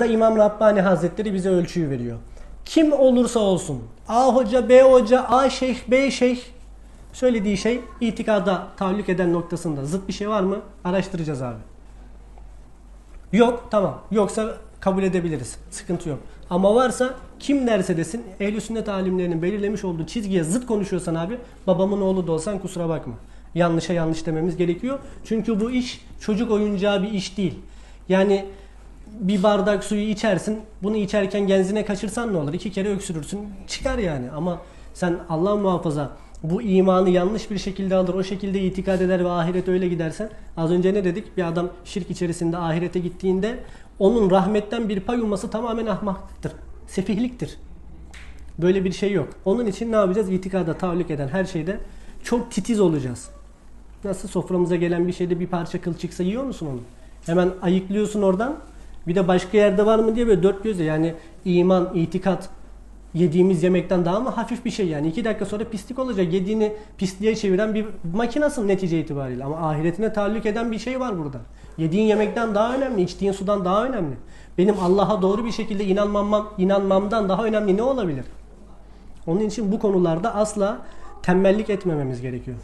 Da İmam Rabbani Hazretleri bize ölçüyü veriyor. Kim olursa olsun A hoca, B hoca, A şeyh, B şeyh söylediği şey itikada tahallük eden noktasında zıt bir şey var mı? Araştıracağız abi. Yok tamam. Yoksa kabul edebiliriz. Sıkıntı yok. Ama varsa kim derse desin ehl sünnet alimlerinin belirlemiş olduğu çizgiye zıt konuşuyorsan abi babamın oğlu da olsan kusura bakma. Yanlışa yanlış dememiz gerekiyor. Çünkü bu iş çocuk oyuncağı bir iş değil. Yani bir bardak suyu içersin. Bunu içerken genzine kaçırsan ne olur? İki kere öksürürsün. Çıkar yani. Ama sen Allah muhafaza bu imanı yanlış bir şekilde alır, o şekilde itikad eder ve ahirete öyle gidersen az önce ne dedik? Bir adam şirk içerisinde ahirete gittiğinde onun rahmetten bir pay umması tamamen ahmaklıktır. Sefihliktir. Böyle bir şey yok. Onun için ne yapacağız? İtikada tahallük eden her şeyde çok titiz olacağız. Nasıl soframıza gelen bir şeyde bir parça kıl çıksa yiyor musun onu? Hemen ayıklıyorsun oradan. Bir de başka yerde var mı diye böyle dört gözle yani iman, itikat yediğimiz yemekten daha mı hafif bir şey yani. iki dakika sonra pislik olacak. Yediğini pisliğe çeviren bir makinasın netice itibariyle. Ama ahiretine tahallük eden bir şey var burada. Yediğin yemekten daha önemli, içtiğin sudan daha önemli. Benim Allah'a doğru bir şekilde inanmamam, inanmamdan daha önemli ne olabilir? Onun için bu konularda asla tembellik etmememiz gerekiyor.